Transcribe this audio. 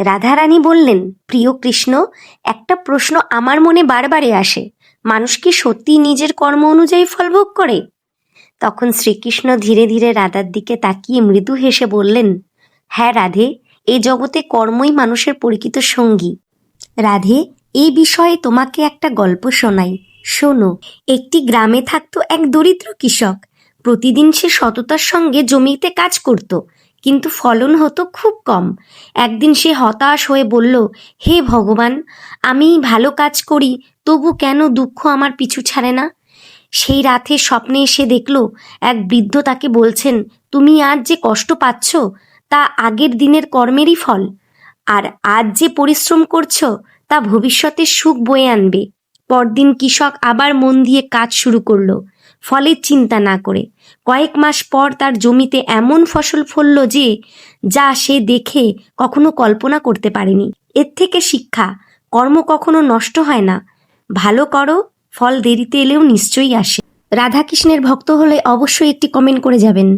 রাধারানী বললেন, প্রিয় কৃষ্ণ, একটা প্রশ্ন আমার মনে বারবারে আসে। মানুষ কি সত্যি নিজের কর্ম অনুযায়ী ফল ভোগ করে? তখন শ্রীকৃষ্ণ ধীরে ধীরে রাধার দিকে তাকিয়ে মৃদু হেসে বললেন হ্যাঁ রাধে, এই জগতে কর্মই মানুষের পরিচিত সঙ্গী। রাধে, এই বিষয়ে তোমাকে একটা গল্প শোনাই। শোনো, একটি গ্রামে থাকতো এক দরিদ্র কৃষক। প্রতিদিন সে সততার সঙ্গে জমিতে কাজ করত। কিন্তু ফলন হতো খুব কম। একদিন সে হতাশ হয়ে বলল, হে ভগবান, আমি ভালো কাজ করি, তবু কেন দুঃখ আমার পিছু ছাড়ে না? সেই রাতে স্বপ্নে এসে দেখল, এক বৃদ্ধ তাকে বলছেন, তুমি আজ যে কষ্ট পাচ্ছ, তা আগের দিনের কর্মেরই ফল। আর আজ যে পরিশ্রম করছ, তা ভবিষ্যতে সুখ বয়ে আনবে। পরদিন কৃষক আবার মন দিয়ে কাজ শুরু করল ফলের চিন্তা না করে। কয়েক মাস পর তার জমিতে এমন ফসল ফলল যে, যা সে দেখে কখনো কল্পনা করতে পারেনি। এর থেকে শিক্ষা, কর্ম কখনো নষ্ট হয় না। ভালো করো, ফল দেরিতে এলেও নিশ্চয়ই আসে। রাধাকৃষ্ণের ভক্ত হলে অবশ্যই একটি কমেন্ট করে যাবেন।